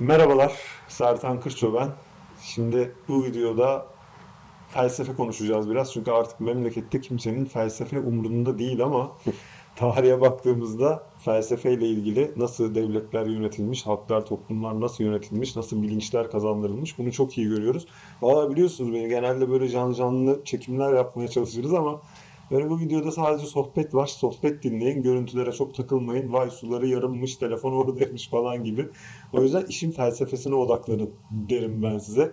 Merhabalar, Sertan Kırço ben. Şimdi bu videoda felsefe konuşacağız biraz. Çünkü artık memlekette kimsenin felsefe umurunda değil ama tarihe baktığımızda felsefeyle ilgili nasıl devletler yönetilmiş, halklar, toplumlar nasıl yönetilmiş, nasıl bilinçler kazandırılmış bunu çok iyi görüyoruz. Valla biliyorsunuz beni genelde böyle can canlı çekimler yapmaya çalışırız ama Böyle bu videoda sadece sohbet var. Sohbet dinleyin. Görüntülere çok takılmayın. Vay suları yarınmış, telefon oradaymış falan gibi. O yüzden işin felsefesine odaklanın derim ben size.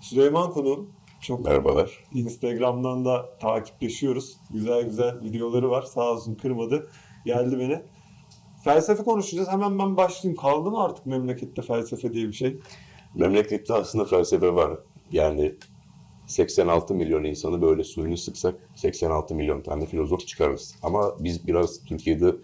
Süleyman Konuğum çok Merhabalar. Instagram'dan da takipleşiyoruz. Güzel güzel videoları var. Sağ olsun kırmadı. Geldi beni. Felsefe konuşacağız. Hemen ben başlayayım. Kaldı mı artık memlekette felsefe diye bir şey? Memlekette aslında felsefe var. Yani 86 milyon insanı böyle suyunu sıksak 86 milyon tane filozof çıkarırız. Ama biz biraz Türkiye'de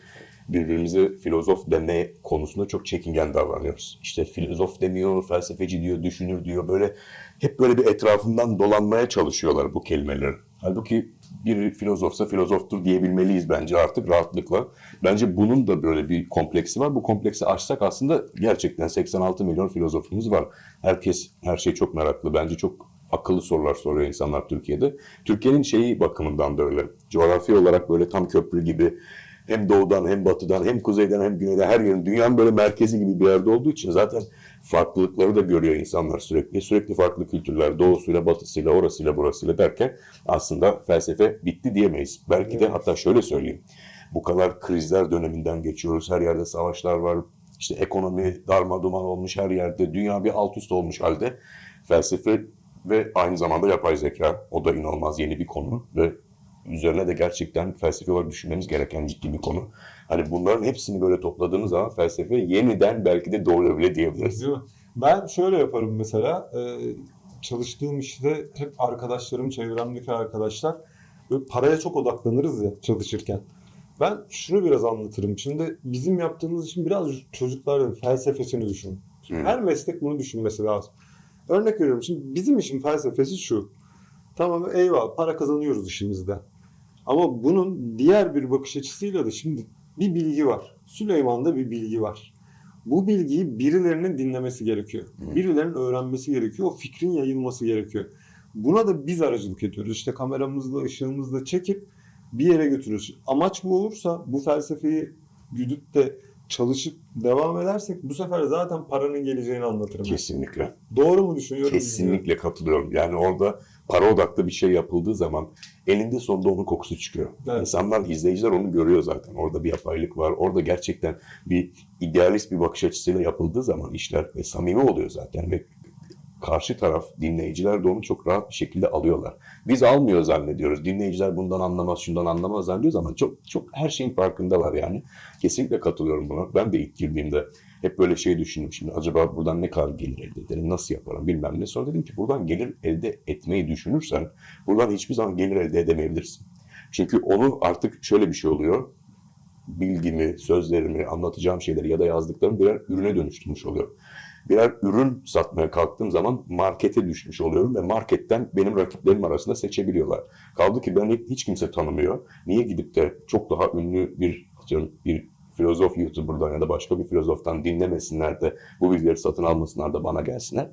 birbirimize filozof deme konusunda çok çekingen davranıyoruz. İşte filozof demiyor, felsefeci diyor, düşünür diyor. Böyle hep böyle bir etrafından dolanmaya çalışıyorlar bu kelimeleri. Halbuki bir filozofsa filozoftur diyebilmeliyiz bence artık rahatlıkla. Bence bunun da böyle bir kompleksi var. Bu kompleksi aşsak aslında gerçekten 86 milyon filozofumuz var. Herkes her şey çok meraklı. Bence çok akıllı sorular soruyor insanlar Türkiye'de. Türkiye'nin şeyi bakımından da öyle. Coğrafi olarak böyle tam köprü gibi hem doğudan hem batıdan hem kuzeyden hem güneyden her yerin dünyanın böyle merkezi gibi bir yerde olduğu için zaten farklılıkları da görüyor insanlar sürekli. Sürekli farklı kültürler doğusuyla batısıyla orasıyla burasıyla derken aslında felsefe bitti diyemeyiz. Belki de hatta şöyle söyleyeyim. Bu kadar krizler döneminden geçiyoruz. Her yerde savaşlar var. İşte ekonomi darma olmuş her yerde. Dünya bir alt üst olmuş halde. Felsefe ve aynı zamanda yapay zeka. O da inanılmaz yeni bir konu ve üzerine de gerçekten felsefi olarak düşünmemiz gereken ciddi bir konu. Hani bunların hepsini böyle topladığınız zaman felsefe yeniden belki de doğuyor bile diyebiliriz. Değil mi? Ben şöyle yaparım mesela. e, çalıştığım işte hep arkadaşlarım, çevremdeki arkadaşlar böyle paraya çok odaklanırız ya çalışırken. Ben şunu biraz anlatırım. Şimdi bizim yaptığımız için biraz çocukların felsefesini düşün. Şimdi Hı. her meslek bunu düşünmesi lazım. Örnek veriyorum. Şimdi bizim işin felsefesi şu. Tamam eyvallah para kazanıyoruz işimizde. Ama bunun diğer bir bakış açısıyla da şimdi bir bilgi var. Süleyman'da bir bilgi var. Bu bilgiyi birilerinin dinlemesi gerekiyor. Birilerinin öğrenmesi gerekiyor. O fikrin yayılması gerekiyor. Buna da biz aracılık ediyoruz. İşte kameramızla, ışığımızla çekip bir yere götürüyoruz. Amaç bu olursa bu felsefeyi güdüp de çalışıp devam edersek bu sefer zaten paranın geleceğini anlatırım. Kesinlikle. Doğru mu düşünüyorum? Kesinlikle katılıyorum. Yani orada para odaklı bir şey yapıldığı zaman elinde sonunda onun kokusu çıkıyor. Evet. İnsanlar, izleyiciler onu görüyor zaten. Orada bir yapaylık var. Orada gerçekten bir idealist bir bakış açısıyla yapıldığı zaman işler ve samimi oluyor zaten ve karşı taraf dinleyiciler de onu çok rahat bir şekilde alıyorlar. Biz almıyor zannediyoruz. Dinleyiciler bundan anlamaz, şundan anlamaz zannediyoruz ama çok çok her şeyin farkındalar yani. Kesinlikle katılıyorum buna. Ben de ilk girdiğimde hep böyle şey düşündüm. Şimdi acaba buradan ne kadar gelir elde ederim, nasıl yaparım bilmem ne. Sonra dedim ki buradan gelir elde etmeyi düşünürsen buradan hiçbir zaman gelir elde edemeyebilirsin. Çünkü onu artık şöyle bir şey oluyor. Bilgimi, sözlerimi, anlatacağım şeyleri ya da yazdıklarımı birer ürüne dönüştürmüş oluyor. Birer ürün satmaya kalktığım zaman markete düşmüş oluyorum ve marketten benim rakiplerim arasında seçebiliyorlar. Kaldı ki beni hiç kimse tanımıyor. Niye gidip de çok daha ünlü bir bir filozof YouTuber'dan ya da başka bir filozoftan dinlemesinler de bu bilgileri satın almasınlar da bana gelsinler.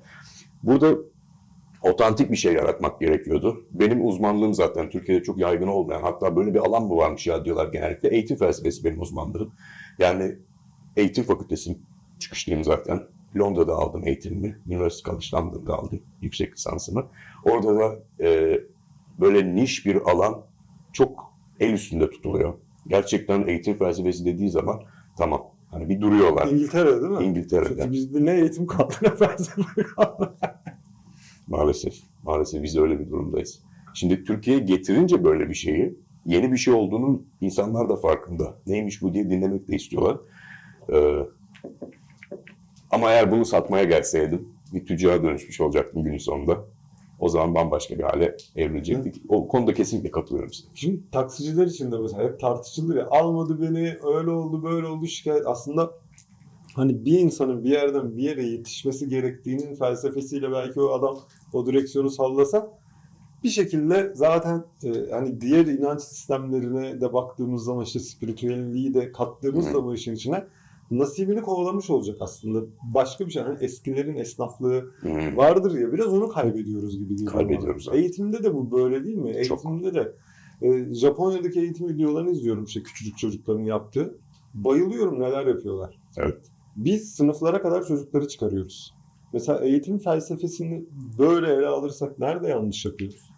Burada otantik bir şey yaratmak gerekiyordu. Benim uzmanlığım zaten Türkiye'de çok yaygın olmayan hatta böyle bir alan mı varmış ya diyorlar genellikle. Eğitim felsefesi benim uzmanlığım. Yani eğitim fakültesi çıkışlıyım zaten. Londra'da aldım eğitimimi. Üniversite College London'da aldım yüksek lisansımı. Orada da e, böyle niş bir alan çok el üstünde tutuluyor. Gerçekten eğitim felsefesi dediği zaman tamam. Hani bir duruyorlar. İngiltere değil mi? İngiltere'de. Çünkü bizde ne eğitim kaldı ne felsefe kaldı. Maalesef. Maalesef biz öyle bir durumdayız. Şimdi Türkiye'ye getirince böyle bir şeyi yeni bir şey olduğunun insanlar da farkında. Neymiş bu diye dinlemek de istiyorlar. Ee, ama eğer bunu satmaya gelseydim bir tüccara dönüşmüş olacaktım günün sonunda. O zaman bambaşka bir hale evrilecektik. O konuda kesinlikle katılıyorum size. Şimdi taksiciler için de mesela hep tartışılır ya almadı beni öyle oldu böyle oldu şikayet. Aslında hani bir insanın bir yerden bir yere yetişmesi gerektiğinin felsefesiyle belki o adam o direksiyonu sallasa bir şekilde zaten e, hani diğer inanç sistemlerine de baktığımız zaman işte spiritüelliği de kattığımız bu işin içine nasibini kovalamış olacak aslında. Başka bir şey. Hani eskilerin esnaflığı Hmm. vardır ya biraz onu kaybediyoruz gibi geliyor. Kaybediyoruz abi. Eğitimde de bu böyle değil mi? Çok. Eğitimde de e, Japonya'daki eğitim videolarını izliyorum işte küçücük çocukların yaptığı. Bayılıyorum neler yapıyorlar. Evet. Biz sınıflara kadar çocukları çıkarıyoruz. Mesela eğitim felsefesini böyle ele alırsak nerede yanlış yapıyoruz?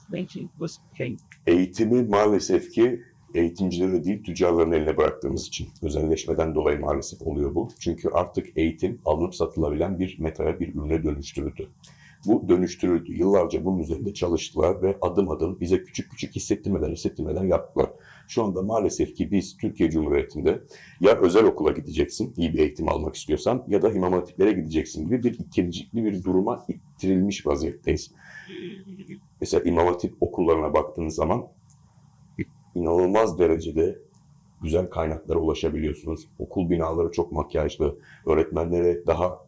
Eğitimi maalesef ki eğitimcileri değil tüccarların eline bıraktığımız için özelleşmeden dolayı maalesef oluyor bu. Çünkü artık eğitim alınıp satılabilen bir metaya bir ürüne dönüştürüldü. Bu dönüştürüldü. Yıllarca bunun üzerinde çalıştılar ve adım adım bize küçük küçük hissettirmeden hissettirmeden yaptılar. Şu anda maalesef ki biz Türkiye Cumhuriyeti'nde ya özel okula gideceksin iyi bir eğitim almak istiyorsan ya da imam hatiplere gideceksin gibi bir ikincikli bir duruma ittirilmiş vaziyetteyiz. Mesela imam hatip okullarına baktığınız zaman inanılmaz derecede güzel kaynaklara ulaşabiliyorsunuz. Okul binaları çok makyajlı, öğretmenlere daha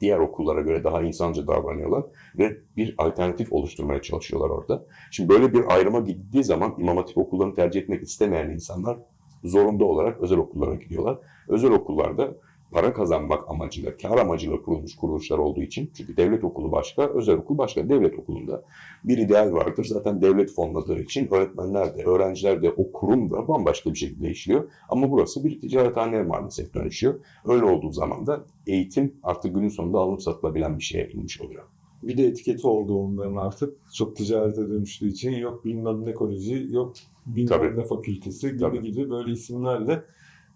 diğer okullara göre daha insanca davranıyorlar ve bir alternatif oluşturmaya çalışıyorlar orada. Şimdi böyle bir ayrıma gittiği zaman imam hatip okullarını tercih etmek istemeyen insanlar zorunda olarak özel okullara gidiyorlar. Özel okullarda para kazanmak amacıyla, kar amacıyla kurulmuş kuruluşlar olduğu için çünkü devlet okulu başka, özel okul başka. Devlet okulunda bir ideal vardır. Zaten devlet fonladığı için öğretmenler de, öğrenciler de, o kurum da bambaşka bir şekilde işliyor. Ama burası bir ticarethaneye maalesef dönüşüyor. Öyle olduğu zaman da eğitim artık günün sonunda alınıp satılabilen bir şeye inmiş oluyor. Bir de etiketi oldu onların artık. Çok ticarete dönüştüğü için yok bilmem ne koleji, yok bilmem Tabii. ne fakültesi gibi Tabii. gibi böyle isimlerle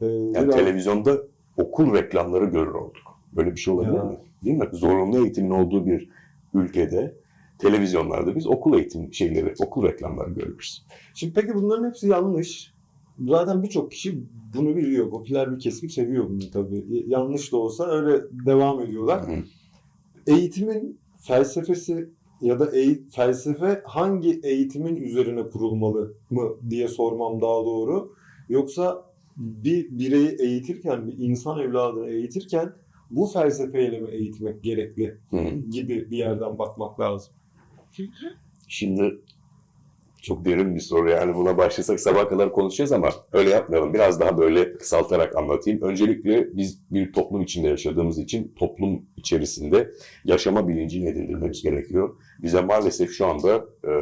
e, Yani biraz- televizyonda okul reklamları görür olduk. Böyle bir şey olabilir Ya. mi? Değil mi? Zorunlu eğitimin olduğu bir ülkede televizyonlarda biz okul eğitim şeyleri, okul reklamları görürüz. Şimdi peki bunların hepsi yanlış. Zaten birçok kişi bunu biliyor. Popüler bir kesim seviyor bunu tabii. Yanlış da olsa öyle devam ediyorlar. Hı. Eğitimin felsefesi ya da eğ- felsefe hangi eğitimin üzerine kurulmalı mı diye sormam daha doğru. Yoksa bir bireyi eğitirken, bir insan evladını eğitirken bu felsefeyle mi eğitmek gerekli Hı. gibi bir yerden bakmak lazım. Şimdi çok derin bir soru yani buna başlasak sabah kadar konuşacağız ama öyle yapmayalım. Biraz daha böyle kısaltarak anlatayım. Öncelikle biz bir toplum içinde yaşadığımız için toplum içerisinde yaşama bilincini edindirmemiz gerekiyor. Bize maalesef şu anda e,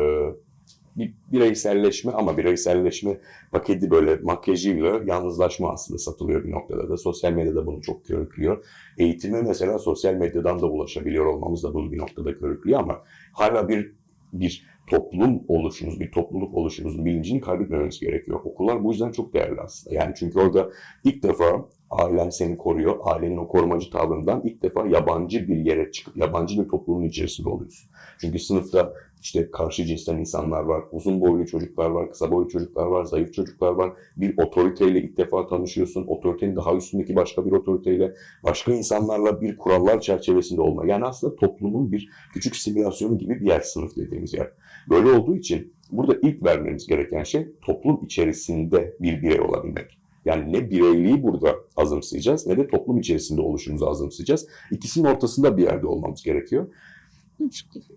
bir bireyselleşme ama bireyselleşme paketi böyle makyajıyla yalnızlaşma aslında satılıyor bir noktada da. Sosyal medyada bunu çok körüklüyor. Eğitime mesela sosyal medyadan da ulaşabiliyor olmamız da bunu bir noktada körüklüyor ama hala bir bir toplum oluşumuz, bir topluluk oluşumuzun bilincini kaybetmememiz gerekiyor. Okullar bu yüzden çok değerli aslında. Yani çünkü orada ilk defa ailen seni koruyor. Ailenin o korumacı tavrından ilk defa yabancı bir yere çıkıp yabancı bir toplumun içerisinde oluyorsun. Çünkü sınıfta işte karşı cinsten insanlar var, uzun boylu çocuklar var, kısa boylu çocuklar var, zayıf çocuklar var. Bir otoriteyle ilk defa tanışıyorsun. Otoritenin daha üstündeki başka bir otoriteyle, başka insanlarla bir kurallar çerçevesinde olma. Yani aslında toplumun bir küçük simülasyonu gibi bir yer sınıf dediğimiz yer. Böyle olduğu için burada ilk vermemiz gereken şey toplum içerisinde bir birey olabilmek. Yani ne bireyliği burada azımsayacağız ne de toplum içerisinde oluşumuzu azımsayacağız. İkisinin ortasında bir yerde olmamız gerekiyor.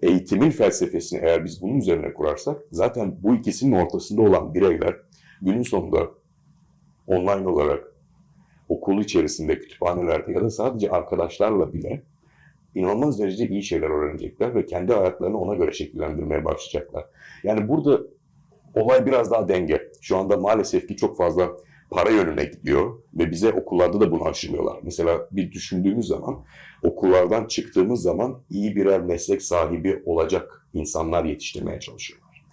Eğitimin felsefesini eğer biz bunun üzerine kurarsak zaten bu ikisinin ortasında olan bireyler günün sonunda online olarak okul içerisinde, kütüphanelerde ya da sadece arkadaşlarla bile inanılmaz derecede iyi şeyler öğrenecekler ve kendi hayatlarını ona göre şekillendirmeye başlayacaklar. Yani burada olay biraz daha denge. Şu anda maalesef ki çok fazla para yönüne gidiyor ve bize okullarda da bunu aşılıyorlar. Mesela bir düşündüğümüz zaman okullardan çıktığımız zaman iyi birer meslek sahibi olacak insanlar yetiştirmeye çalışıyorlar.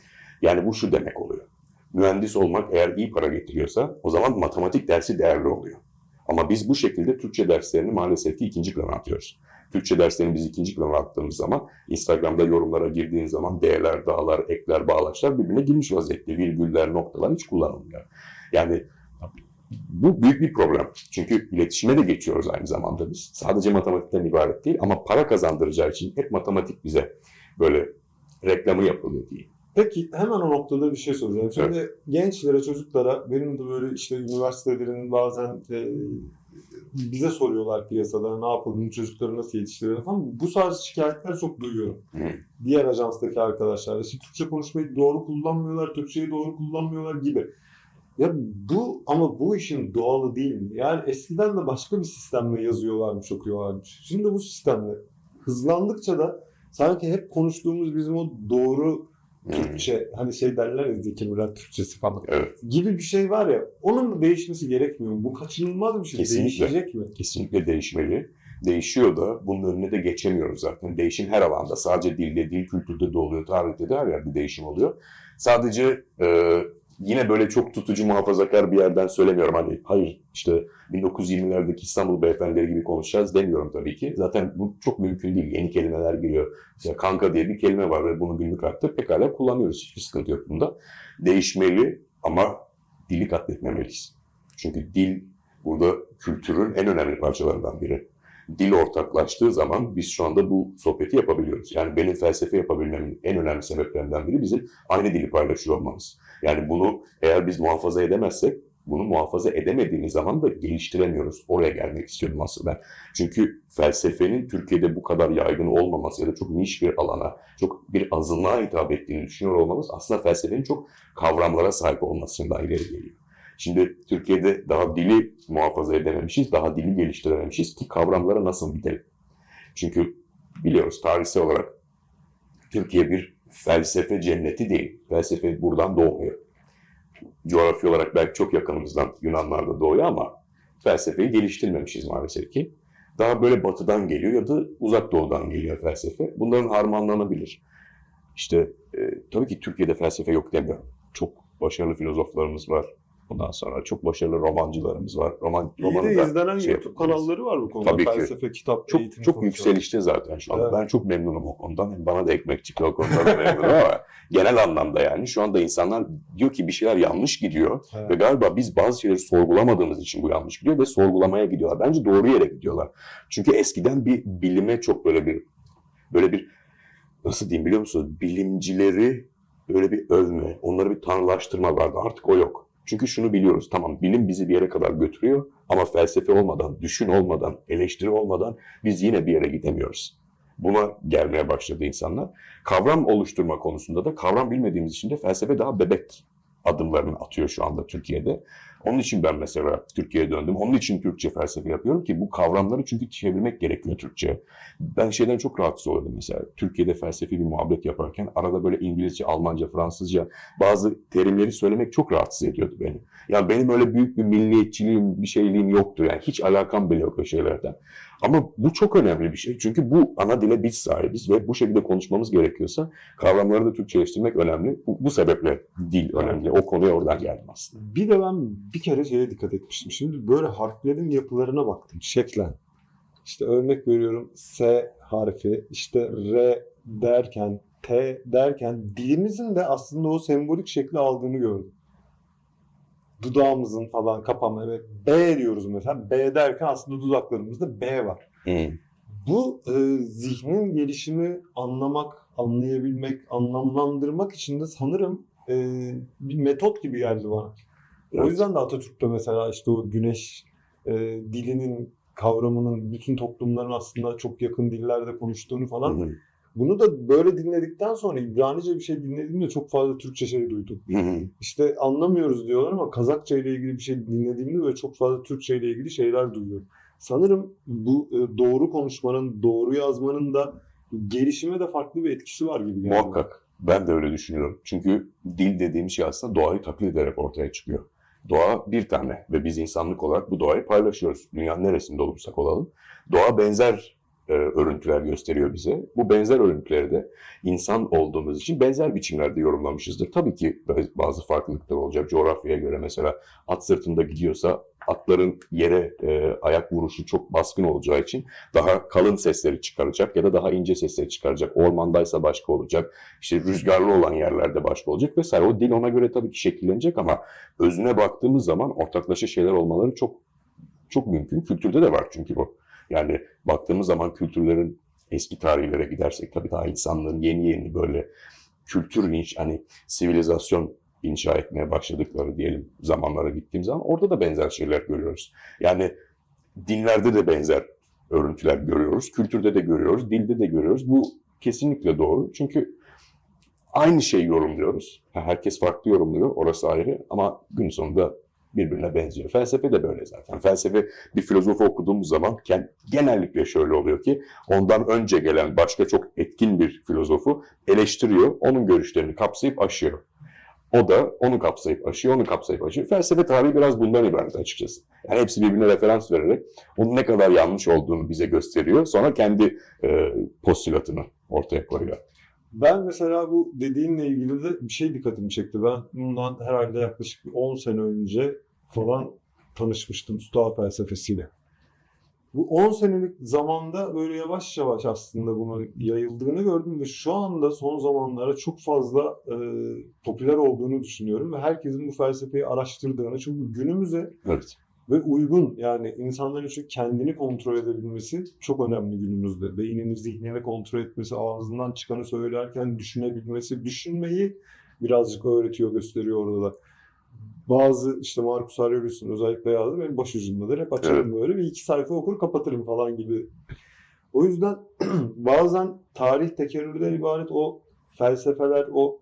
Yani bu şu demek oluyor. Mühendis olmak eğer iyi para getiriyorsa o zaman matematik dersi değerli oluyor. Ama biz bu şekilde Türkçe derslerini maalesef ki ikinci plana atıyoruz. Türkçe derslerini biz ikinci plana attığımız zaman Instagram'da yorumlara girdiğin zaman D'ler, dağlar, ekler, bağlaçlar birbirine girmiş vaziyette. Virgüller, noktalar hiç kullanılmıyor. Yani bu büyük bir problem. Çünkü iletişime de geçiyoruz aynı zamanda biz. Sadece matematikten ibaret değil ama para kazandıracağı için hep matematik bize böyle reklamı yapılıyor diye. Peki hemen o noktada bir şey soracağım. Şimdi gençlere, çocuklara benim de böyle işte üniversitelerin bazen e, bize soruyorlar piyasada ne yapalım, çocukları nasıl yetiştirelim falan. Bu tarz şikayetler çok duyuyorum. Hı. Diğer ajanstaki arkadaşlar. İşte Türkçe konuşmayı doğru kullanmıyorlar, Türkçeyi doğru kullanmıyorlar gibi. Ya bu ama bu işin doğalı değil mi? Yani eskiden de başka bir sistemle yazıyorlarmış, okuyorlarmış. Şimdi bu sistemle hızlandıkça da sanki hep konuştuğumuz bizim o doğru Hmm, Türkçe hani şey derler ya Zeki Müren Türkçesi falan Evet. gibi bir şey var ya onun da değişmesi gerekmiyor mu? Bu kaçınılmaz bir şey. Kesinlikle. Değişecek mi? kesinlikle değişmeli. Değişiyor da bunun önüne de geçemiyoruz zaten. Değişim her alanda. Sadece dilde, dil kültürde de oluyor, tarihte de her yerde değişim oluyor. Sadece e, yine böyle çok tutucu muhafazakar bir yerden söylemiyorum. Hani hayır işte 1920'lerdeki İstanbul beyefendileri gibi konuşacağız demiyorum tabii ki. Zaten bu çok mümkün değil. Yeni kelimeler geliyor. Mesela kanka diye bir kelime var ve bunu günlük hayatta pekala kullanıyoruz. Hiçbir sıkıntı yok bunda. Değişmeli ama dili katletmemeliyiz. Çünkü dil burada kültürün en önemli parçalarından biri. Dil ortaklaştığı zaman biz şu anda bu sohbeti yapabiliyoruz. Yani benim felsefe yapabilmemin en önemli sebeplerinden biri bizim aynı dili paylaşıyor olmamız. Yani bunu eğer biz muhafaza edemezsek, bunu muhafaza edemediğimiz zaman da geliştiremiyoruz. Oraya gelmek istiyordum aslında ben. Çünkü felsefenin Türkiye'de bu kadar yaygın olmaması ya da çok niş bir alana, çok bir azınlığa hitap ettiğini düşünüyor olmamız aslında felsefenin çok kavramlara sahip olmasından ileri geliyor. Şimdi Türkiye'de daha dili muhafaza edememişiz, daha dili geliştirememişiz ki kavramlara nasıl gidelim? Çünkü biliyoruz tarihsel olarak Türkiye bir felsefe cenneti değil. Felsefe buradan doğmuyor. Coğrafi olarak belki çok yakınımızdan Yunanlar da doğuyor ama felsefeyi geliştirmemişiz maalesef ki. Daha böyle batıdan geliyor ya da uzak doğudan geliyor felsefe. Bunların harmanlanabilir. İşte e, tabii ki Türkiye'de felsefe yok demiyorum. Çok başarılı filozoflarımız var. Ondan sonra çok başarılı romancılarımız var. Roman, İyi de izlenen şey YouTube kanalları var bu konuda. Tabii ki. Felsefe, kitap, çok eğitim çok konuşan. yükselişte zaten şu anda. Evet. Ben çok memnunum o konudan. Hem bana da ekmek çıktı o konuda da memnunum ama genel anlamda yani şu anda insanlar diyor ki bir şeyler yanlış gidiyor Evet. ve galiba biz bazı şeyleri sorgulamadığımız için bu yanlış gidiyor ve sorgulamaya gidiyorlar. Bence doğru yere gidiyorlar. Çünkü eskiden bir bilime çok böyle bir böyle bir nasıl diyeyim biliyor musunuz? Bilimcileri böyle bir övme, onları bir tanrılaştırma vardı. Artık o yok. Çünkü şunu biliyoruz. Tamam bilim bizi bir yere kadar götürüyor ama felsefe olmadan, düşün olmadan, eleştiri olmadan biz yine bir yere gidemiyoruz. Buna gelmeye başladı insanlar. Kavram oluşturma konusunda da kavram bilmediğimiz için de felsefe daha bebek adımlarını atıyor şu anda Türkiye'de. Onun için ben mesela Türkiye'ye döndüm. Onun için Türkçe felsefe yapıyorum ki bu kavramları çünkü çevirmek gerekiyor Türkçe. Ben şeyden çok rahatsız oluyordum mesela. Türkiye'de felsefi bir muhabbet yaparken arada böyle İngilizce, Almanca, Fransızca bazı terimleri söylemek çok rahatsız ediyordu beni. Yani benim öyle büyük bir milliyetçiliğim, bir şeyliğim yoktu. Yani hiç alakam bile yok o şeylerden. Ama bu çok önemli bir şey. Çünkü bu ana dile biz sahibiz ve bu şekilde konuşmamız gerekiyorsa kavramları da Türkçeleştirmek önemli. Bu, bu sebeple dil önemli. O konuya oradan geldim aslında. Bir de ben bir kere şeye dikkat etmiştim. Şimdi böyle harflerin yapılarına baktım. Şeklen. İşte örnek veriyorum S harfi, işte R derken, T derken dilimizin de aslında o sembolik şekli aldığını gördüm. Dudağımızın falan kapanma. Evet, B diyoruz mesela. B derken aslında dudaklarımızda B var. Bu e, zihnin gelişimi anlamak, anlayabilmek, anlamlandırmak için de sanırım e, bir metot gibi geldi bana. O Evet. yüzden de Atatürk'te mesela işte o güneş e, dilinin kavramının bütün toplumların aslında çok yakın dillerde konuştuğunu falan. Hı hı. Bunu da böyle dinledikten sonra İbranice bir şey dinlediğimde çok fazla Türkçe şey duydum. Hı hı. İşte anlamıyoruz diyorlar ama Kazakça ile ilgili bir şey dinlediğimde böyle çok fazla Türkçe ile ilgili şeyler duyuyorum. Sanırım bu e, doğru konuşmanın, doğru yazmanın da gelişime de farklı bir etkisi var gibi geldi. Muhakkak. Ben de öyle düşünüyorum. Çünkü dil dediğim şey aslında doğayı taklit ederek ortaya çıkıyor. Doğa bir tane ve biz insanlık olarak bu doğayı paylaşıyoruz. Dünyanın neresinde olursak olalım. Doğa benzer e, örüntüler gösteriyor bize. Bu benzer örüntüleri de insan olduğumuz için benzer biçimlerde yorumlamışızdır. Tabii ki bazı farklılıklar olacak. Coğrafyaya göre mesela at sırtında gidiyorsa atların yere e, ayak vuruşu çok baskın olacağı için daha kalın sesleri çıkaracak ya da daha ince sesleri çıkaracak. Ormandaysa başka olacak. İşte rüzgarlı olan yerlerde başka olacak vesaire. O dil ona göre tabii ki şekillenecek ama özüne baktığımız zaman ortaklaşa şeyler olmaları çok çok mümkün. Kültürde de var çünkü bu. Yani baktığımız zaman kültürlerin eski tarihlere gidersek tabii daha insanların yeni yeni böyle kültür inş, hani sivilizasyon inşa etmeye başladıkları diyelim zamanlara gittiğim zaman orada da benzer şeyler görüyoruz. Yani dinlerde de benzer örüntüler görüyoruz, kültürde de görüyoruz, dilde de görüyoruz. Bu kesinlikle doğru. Çünkü Aynı şeyi yorumluyoruz. Herkes farklı yorumluyor, orası ayrı ama gün sonunda birbirine benziyor. Felsefe de böyle zaten. Felsefe bir filozofu okuduğumuz zaman genellikle şöyle oluyor ki ondan önce gelen başka çok etkin bir filozofu eleştiriyor, onun görüşlerini kapsayıp aşıyor. O da onu kapsayıp aşıyor, onu kapsayıp aşıyor. Felsefe tarihi biraz bundan ibaret açıkçası. Yani hepsi birbirine referans vererek onun ne kadar yanlış olduğunu bize gösteriyor. Sonra kendi e, postülatını ortaya koyuyor. Ben mesela bu dediğinle ilgili de bir şey dikkatimi çekti. Ben bundan herhalde yaklaşık bir 10 sene önce falan tanışmıştım Stoa felsefesiyle. Bu 10 senelik zamanda böyle yavaş yavaş aslında bunun yayıldığını gördüm ve şu anda son zamanlarda çok fazla e, popüler olduğunu düşünüyorum ve herkesin bu felsefeyi araştırdığını çünkü günümüze Evet. ve uygun yani insanların şu kendini kontrol edebilmesi çok önemli günümüzde. Beynini, zihnini kontrol etmesi, ağzından çıkanı söylerken düşünebilmesi, düşünmeyi birazcık öğretiyor, gösteriyor orada da. Bazı işte Marcus Aurelius'un özellikle yazdığı benim başucumdadır. Hep açarım böyle bir iki sayfa okur kapatırım falan gibi. O yüzden bazen tarih tekerrürden ibaret o felsefeler, o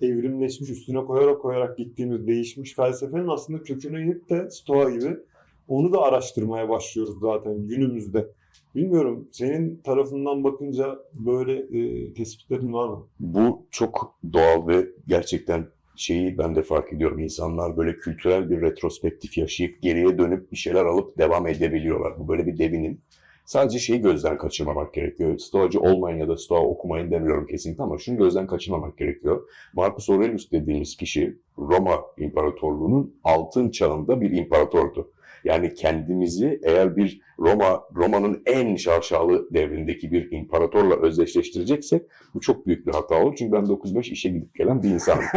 evrimleşmiş, üstüne koyarak koyarak gittiğimiz değişmiş felsefenin aslında köküne inip de Stoa gibi onu da araştırmaya başlıyoruz zaten günümüzde. Bilmiyorum senin tarafından bakınca böyle e, tespitlerin var mı? Bu çok doğal ve gerçekten şeyi ben de fark ediyorum. İnsanlar böyle kültürel bir retrospektif yaşayıp geriye dönüp bir şeyler alıp devam edebiliyorlar. Bu böyle bir devinim. Sadece şeyi gözden kaçırmamak gerekiyor. Stoacı olmayın ya da Stoa okumayın demiyorum kesinlikle ama şunu gözden kaçırmamak gerekiyor. Marcus Aurelius dediğimiz kişi Roma İmparatorluğu'nun altın çağında bir imparatordu. Yani kendimizi eğer bir Roma Roma'nın en şaşalı devrindeki bir imparatorla özdeşleştireceksek bu çok büyük bir hata olur. Çünkü ben 9-5 işe gidip gelen bir insanım.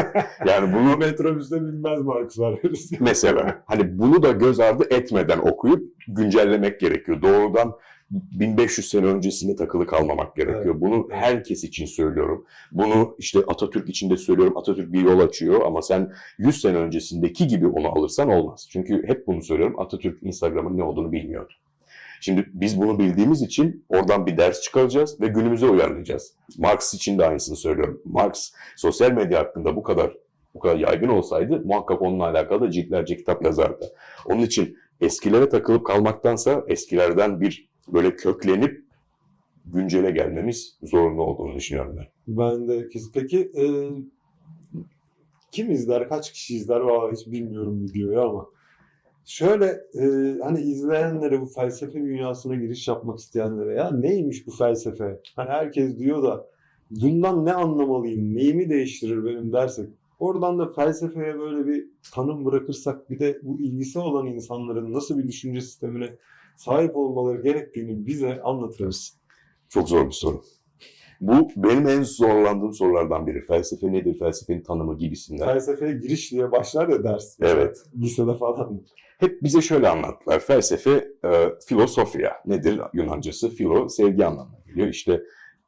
Yani bunu Metrobüste bilmez Marcus Aurelius. mesela hani bunu da göz ardı etmeden okuyup güncellemek gerekiyor. Doğrudan 1500 sene öncesine takılı kalmamak gerekiyor. Bunu herkes için söylüyorum. Bunu işte Atatürk için de söylüyorum. Atatürk bir yol açıyor ama sen 100 sene öncesindeki gibi onu alırsan olmaz. Çünkü hep bunu söylüyorum. Atatürk Instagram'ın ne olduğunu bilmiyordu. Şimdi biz bunu bildiğimiz için oradan bir ders çıkaracağız ve günümüze uyarlayacağız. Marx için de aynısını söylüyorum. Marx sosyal medya hakkında bu kadar bu kadar yaygın olsaydı muhakkak onunla alakalı da ciltlerce kitap yazardı. Onun için eskilere takılıp kalmaktansa eskilerden bir böyle köklenip güncele gelmemiz zorunlu olduğunu düşünüyorum ben. Ben de kesin. Peki e, kim izler, kaç kişi izler valla hiç bilmiyorum videoyu ama şöyle e, hani izleyenlere bu felsefe dünyasına giriş yapmak isteyenlere ya neymiş bu felsefe? Hani herkes diyor da bundan ne anlamalıyım, neyimi değiştirir benim dersek oradan da felsefeye böyle bir tanım bırakırsak bir de bu ilgisi olan insanların nasıl bir düşünce sistemine sahip olmaları gerektiğini bize anlatır mısın? Çok zor bir soru. Bu benim en zorlandığım sorulardan biri. Felsefe nedir, felsefenin tanımı gibisinden. Felsefeye giriş diye başlar ya ders. Evet. Lisede falan. Hep bize şöyle anlattılar. Felsefe, e, filosofya nedir Yunancası? Filo, sevgi anlamına geliyor. İşte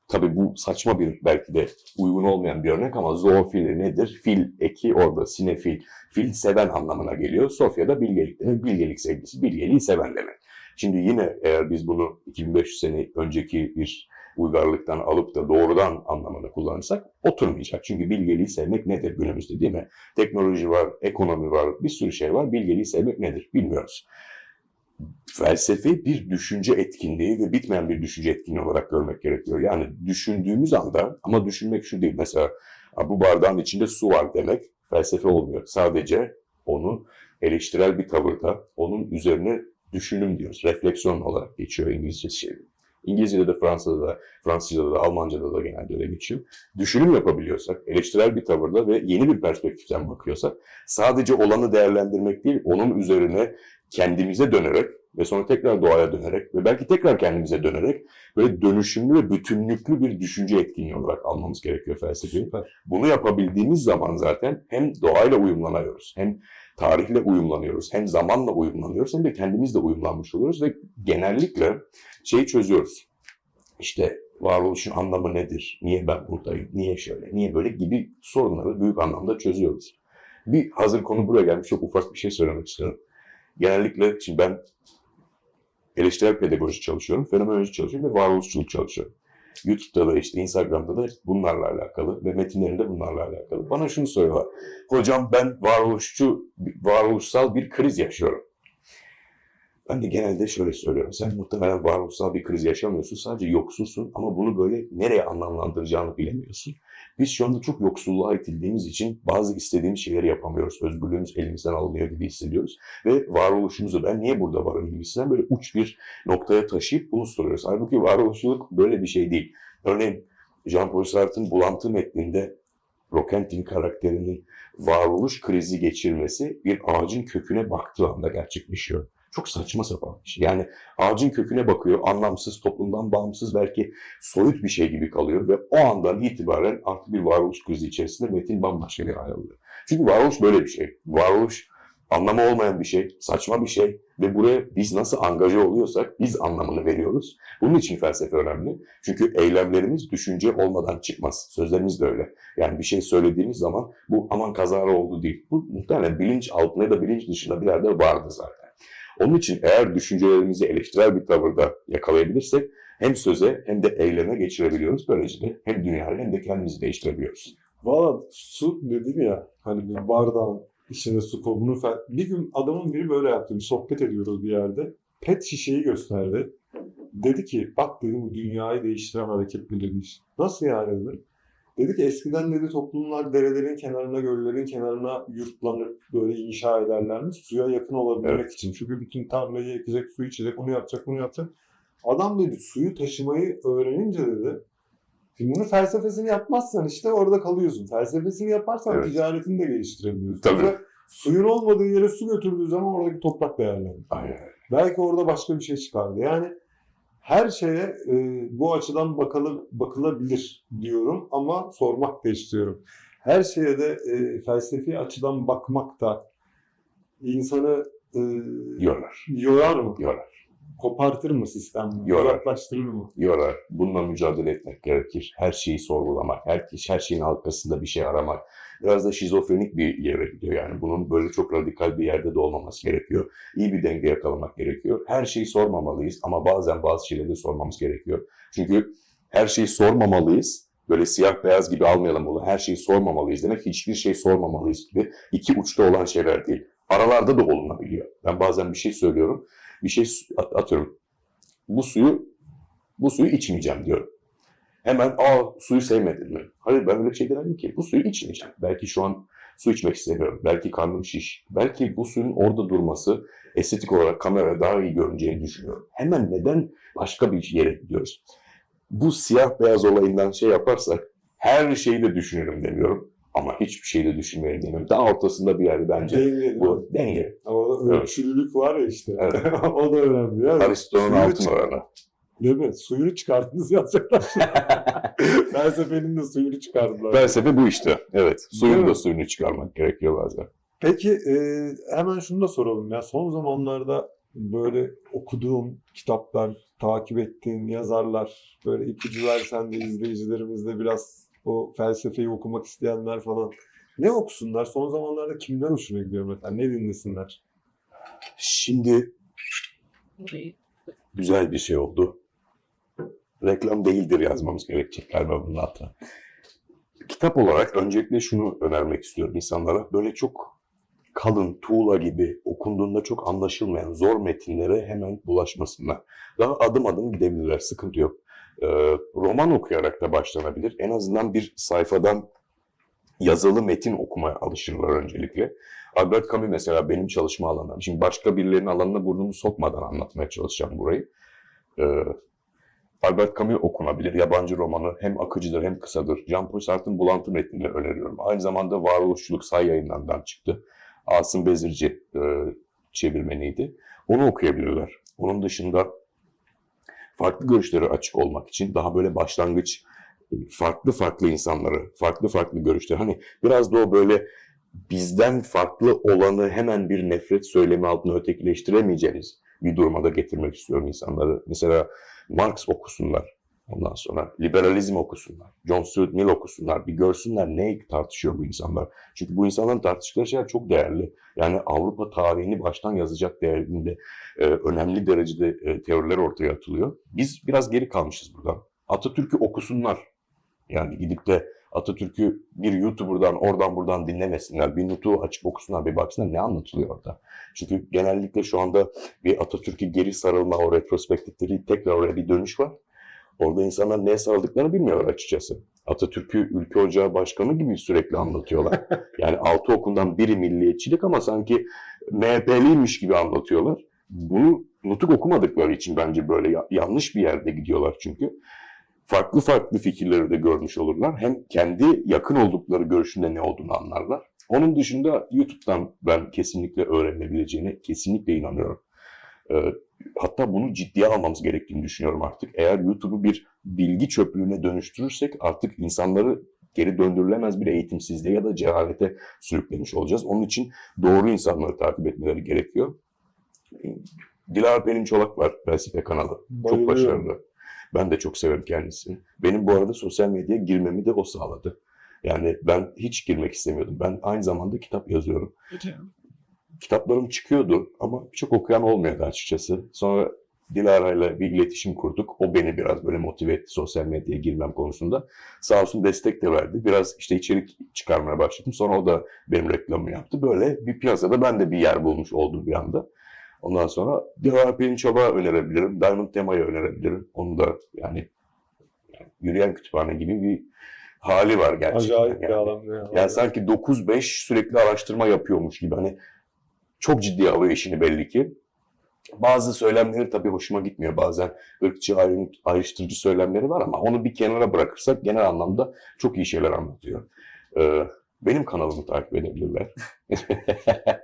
tabii bu saçma bir belki de uygun olmayan bir örnek ama zoofili nedir? Fil eki orada, sinefil. Fil seven anlamına geliyor. Sofya da bilgelik demek. Bilgelik sevgisi, bilgeliği seven demek. Şimdi yine eğer biz bunu 2500 sene önceki bir uygarlıktan alıp da doğrudan anlamında kullanırsak oturmayacak. Çünkü bilgeliği sevmek nedir günümüzde değil mi? Teknoloji var, ekonomi var, bir sürü şey var. Bilgeliği sevmek nedir bilmiyoruz. Felsefe bir düşünce etkinliği ve bitmeyen bir düşünce etkinliği olarak görmek gerekiyor. Yani düşündüğümüz anda ama düşünmek şu değil. Mesela "Ha, bu bardağın içinde su var demek felsefe olmuyor. Sadece onu eleştirel bir tavırda onun üzerine düşünüm diyoruz. Refleksiyon olarak geçiyor İngilizce şey. İngilizce'de de Fransa'da da, Fransızca'da da, Almanca'da da genelde öyle geçiyor. Düşünüm yapabiliyorsak, eleştirel bir tavırda ve yeni bir perspektiften bakıyorsak, sadece olanı değerlendirmek değil, onun üzerine kendimize dönerek ve sonra tekrar doğaya dönerek ve belki tekrar kendimize dönerek böyle dönüşümlü ve bütünlüklü bir düşünce etkinliği olarak almamız gerekiyor felsefeyi. Süper. Bunu yapabildiğimiz zaman zaten hem doğayla uyumlanıyoruz, hem tarihle uyumlanıyoruz, hem zamanla uyumlanıyoruz, hem de kendimizle uyumlanmış oluyoruz ve genellikle şeyi çözüyoruz. İşte varoluşun anlamı nedir? Niye ben buradayım? Niye şöyle? Niye böyle gibi sorunları büyük anlamda çözüyoruz. Bir hazır konu buraya gelmiş çok ufak bir şey söylemek istiyorum. Genellikle şimdi ben eleştirel pedagoji çalışıyorum, fenomenoloji çalışıyorum ve varoluşçuluk çalışıyorum. YouTube'da da işte Instagram'da da bunlarla alakalı ve metinlerinde bunlarla alakalı. Bana şunu söylüyorlar. Hocam ben varoluşçu, varoluşsal bir kriz yaşıyorum. Ben de genelde şöyle söylüyorum. Sen muhtemelen varoluşsal bir kriz yaşamıyorsun. Sadece yoksulsun ama bunu böyle nereye anlamlandıracağını bilemiyorsun. Biz şu anda çok yoksulluğa itildiğimiz için bazı istediğimiz şeyleri yapamıyoruz. Özgürlüğümüz elimizden alınıyor gibi hissediyoruz. Ve varoluşumuzu ben niye burada varım gibisinden böyle uç bir noktaya taşıyıp bunu soruyoruz. Halbuki varoluşçuluk böyle bir şey değil. Örneğin Jean-Paul Sartre'ın Bulantı metninde Rokentin karakterinin varoluş krizi geçirmesi bir ağacın köküne baktığı anda gerçekleşiyor. Çok saçma sapan bir şey. Yani ağacın köküne bakıyor, anlamsız, toplumdan bağımsız belki soyut bir şey gibi kalıyor ve o andan itibaren artık bir varoluş krizi içerisinde metin bambaşka bir hale alıyor. Çünkü varoluş böyle bir şey. Varoluş anlamı olmayan bir şey, saçma bir şey ve buraya biz nasıl angaje oluyorsak biz anlamını veriyoruz. Bunun için felsefe önemli. Çünkü eylemlerimiz düşünce olmadan çıkmaz. Sözlerimiz de öyle. Yani bir şey söylediğimiz zaman bu aman kazara oldu değil. Bu muhtemelen bilinç altında ya da bilinç dışında bir yerde vardı zaten. Onun için eğer düşüncelerimizi eleştirel bir tavırda yakalayabilirsek hem söze hem de eyleme geçirebiliyoruz. Böylece de hem dünyayı hem de kendimizi değiştirebiliyoruz. Valla su dedim ya hani bir bardağın içine su. Bunu fe- bir gün adamın biri böyle yaptı. Bir sohbet ediyoruz bir yerde. Pet şişeyi gösterdi. Dedi ki bak dedi bu dünyayı değiştiren hareket mi dedi. Nasıl yani dedi. Dedi ki eskiden dedi toplumlar derelerin kenarına, göllerin kenarına yurtlanıp böyle inşa ederlermiş. Suya yakın olabilmek Evet. için. Çünkü bütün tarlayı ekecek, su içecek, onu yapacak, bunu yapacak. Adam dedi suyu taşımayı öğrenince dedi Şimdi bunun felsefesini yapmazsan işte orada kalıyorsun. Felsefesini yaparsan Evet. ticaretini de geliştirebiliyorsun. Tabii. Suyun olmadığı yere su götürdüğü zaman oradaki toprak değerlenir. Belki orada başka bir şey çıkardı. Yani her şeye e, bu açıdan bakalı, bakılabilir diyorum ama sormak da istiyorum. Her şeye de e, felsefi açıdan bakmak da insanı e, Yorar. yorar mı? Yorar. Kopartır mı sistemden? Yorar. Uzaklaştırır mı? yorar. Bununla mücadele etmek gerekir. Her şeyi sorgulamak, her, her şeyin arkasında bir şey aramak. Biraz da şizofrenik bir yere gidiyor yani. Bunun böyle çok radikal bir yerde de olmaması gerekiyor. İyi bir denge yakalamak gerekiyor. Her şeyi sormamalıyız ama bazen bazı şeyleri de sormamız gerekiyor. Çünkü her şeyi sormamalıyız. Böyle siyah beyaz gibi almayalım bunu. Her şeyi sormamalıyız demek hiçbir şey sormamalıyız gibi iki uçta olan şeyler değil. Aralarda da olunabiliyor. Ben bazen bir şey söylüyorum. Bir şey at- atıyorum. Bu suyu bu suyu içmeyeceğim diyorum. Hemen aa suyu sevmedin mi? Hayır ben öyle bir şey demedim ki. Bu suyu içmeyeceğim. Belki şu an su içmek istemiyorum. Belki karnım şiş. Belki bu suyun orada durması estetik olarak kamera daha iyi görüneceğini düşünüyorum. Hemen neden başka bir yere gidiyoruz? Bu siyah beyaz olayından şey yaparsak her şeyi de düşünürüm demiyorum. Ama hiçbir şeyi de düşünmeyelim demiyorum. Daha ortasında bir yerde bence Denge. bu denge. Evet. ölçülülük var ya işte. Evet. o da önemli. Yani. Aristo'nun altın oranı. Değil mi? Suyunu çıkarttınız yazacaklar. Felsefenin de suyunu çıkardılar. Felsefe bu işte. Evet. Suyun da suyunu çıkarmak gerekiyor bazen. Peki e, hemen şunu da soralım ya. Son zamanlarda böyle okuduğum kitaplar, takip ettiğin yazarlar, böyle ipucu versen de izleyicilerimizde biraz o felsefeyi okumak isteyenler falan ne okusunlar? Son zamanlarda kimler hoşuna gidiyor mesela? Ne dinlesinler? Şimdi güzel bir şey oldu. Reklam değildir yazmamız gerekecek galiba bunun altına. Kitap olarak öncelikle şunu önermek istiyorum insanlara. Böyle çok kalın, tuğla gibi okunduğunda çok anlaşılmayan zor metinlere hemen bulaşmasınlar. Daha adım adım gidebilirler, sıkıntı yok. Ee, roman okuyarak da başlanabilir. En azından bir sayfadan yazılı metin okumaya alışırlar öncelikle. Albert Camus mesela benim çalışma alanım. Şimdi başka birilerinin alanına burnumu sokmadan anlatmaya çalışacağım burayı. Ee, Albert Camus okunabilir. Yabancı romanı hem akıcıdır hem kısadır. Jean-Paul Sartre'ın Bulantı metnini öneriyorum. Aynı zamanda Varoluşçuluk Say yayınlarından çıktı. Asım Bezirci e, çevirmeniydi. Onu okuyabilirler. Onun dışında farklı görüşlere açık olmak için daha böyle başlangıç farklı farklı insanları, farklı farklı görüşler. Hani biraz da o böyle bizden farklı olanı hemen bir nefret söylemi altına ötekileştiremeyeceğiniz bir duruma da getirmek istiyorum insanları. Mesela Marx okusunlar. Ondan sonra liberalizm okusunlar. John Stuart Mill okusunlar. Bir görsünler ne tartışıyor bu insanlar. Çünkü bu insanların tartıştıkları şeyler çok değerli. Yani Avrupa tarihini baştan yazacak değerinde e, önemli derecede e, teoriler ortaya atılıyor. Biz biraz geri kalmışız buradan. Atatürk'ü okusunlar. Yani gidip de Atatürk'ü bir YouTuber'dan oradan buradan dinlemesinler. Bir notu açıp okusunlar bir baksınlar ne anlatılıyor orada. Çünkü genellikle şu anda bir Atatürk'ü geri sarılma o retrospektifleri tekrar oraya bir dönüş var. Orada insanlar neye sarıldıklarını bilmiyorlar açıkçası. Atatürk'ü ülke ocağı başkanı gibi sürekli anlatıyorlar. Yani altı okundan biri milliyetçilik ama sanki MHP'liymiş gibi anlatıyorlar. Bunu nutuk okumadıkları için bence böyle ya- yanlış bir yerde gidiyorlar çünkü. Farklı farklı fikirleri de görmüş olurlar. Hem kendi yakın oldukları görüşünde ne olduğunu anlarlar. Onun dışında YouTube'dan ben kesinlikle öğrenilebileceğine kesinlikle inanıyorum. Ee, hatta bunu ciddiye almamız gerektiğini düşünüyorum artık. Eğer YouTube'u bir bilgi çöplüğüne dönüştürürsek artık insanları geri döndürülemez bir eğitimsizliğe ya da cehalete sürüklemiş olacağız. Onun için doğru insanları takip etmeleri gerekiyor. Dilara Pelin Çolak var felsefe kanalı. Çok Bayılıyorum. başarılı. Ben de çok severim kendisini. Benim bu arada sosyal medyaya girmemi de o sağladı. Yani ben hiç girmek istemiyordum. Ben aynı zamanda kitap yazıyorum. Kitaplarım çıkıyordu ama çok okuyan olmuyordu açıkçası. Sonra Dilara'yla bir iletişim kurduk. O beni biraz böyle motive etti sosyal medyaya girmem konusunda. Sağ olsun destek de verdi. Biraz işte içerik çıkarmaya başladım. Sonra o da benim reklamımı yaptı. Böyle bir piyasada ben de bir yer bulmuş oldum bir anda. Ondan sonra Dilara Perinçob'a önerebilirim. Diamond Tema'yı önerebilirim. Onu da yani, yürüyen kütüphane gibi bir hali var gerçekten. Acayip bir yani. adam ya. Yani sanki 9-5 sürekli araştırma yapıyormuş gibi. Hani çok ciddi alıyor işini belli ki. Bazı söylemleri tabii hoşuma gitmiyor. Bazen ırkçı ayrı- ayrıştırıcı söylemleri var ama onu bir kenara bırakırsak genel anlamda çok iyi şeyler anlatıyor. Ee, benim kanalımı takip edebilirler.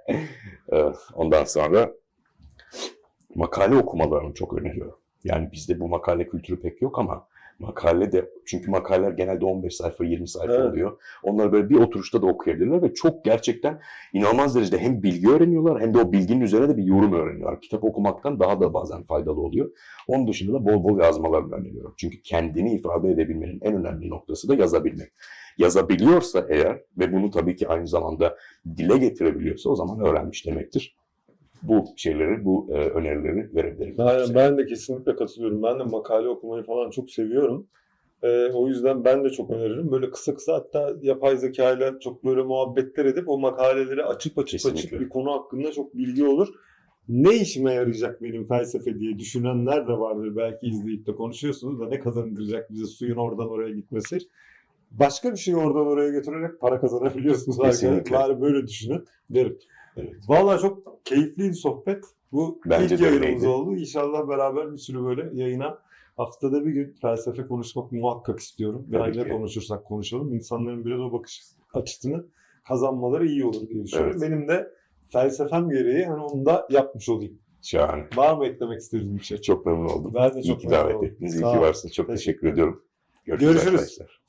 Ee, Ondan sonra makale okumalarını çok öneriyorum. Yani bizde bu makale kültürü pek yok ama makale de çünkü makaleler genelde 15 sayfa 20 sayfa Evet. oluyor. Onları böyle bir oturuşta da okuyabilirler ve çok gerçekten inanılmaz derecede hem bilgi öğreniyorlar hem de o bilginin üzerine de bir yorum öğreniyorlar. Kitap okumaktan daha da bazen faydalı oluyor. Onun dışında da bol bol yazmalarını öneriyorum. Çünkü kendini ifade edebilmenin en önemli noktası da yazabilmek. Yazabiliyorsa eğer ve bunu tabii ki aynı zamanda dile getirebiliyorsa o zaman öğrenmiş demektir. Bu şeyleri, bu e, önerileri verebilirim. Aynen, ben de kesinlikle katılıyorum. Ben de makale okumayı falan çok seviyorum. Ee, o yüzden ben de çok öneririm. Böyle kısa kısa hatta yapay zeka ile çok böyle muhabbetler edip o makaleleri açıp açıp açıp Kesinlikle. bir konu hakkında çok bilgi olur. Ne işime yarayacak benim felsefe diye düşünenler de vardır. Belki izleyip de konuşuyorsunuz da ne kazandıracak bize suyun oradan oraya gitmesi. Başka bir şeyi oradan oraya götürerek para kazanabiliyorsunuz. Kesinlikle. Arkadaşlar. Böyle düşünün derim. Evet. Vallahi çok keyifliydi sohbet. Bu Bence ilk yayınımız oldu. İnşallah beraber bir sürü böyle yayına haftada bir gün felsefe konuşmak muhakkak istiyorum. Tabii ne konuşursak konuşalım. İnsanların biraz o bakış açısını kazanmaları iyi olur diye düşünüyorum. Evet. Benim de felsefem gereği hani onu da yapmış olayım. Şahane. Var mı eklemek istediğin bir şey? Çok memnun oldum. Ben de İyi çok ki memnun davet oldum. ettiniz. İyi ki varsınız. Çok Teşekkür teşekkür ediyorum. Görüşürüz Görüşürüz. arkadaşlar.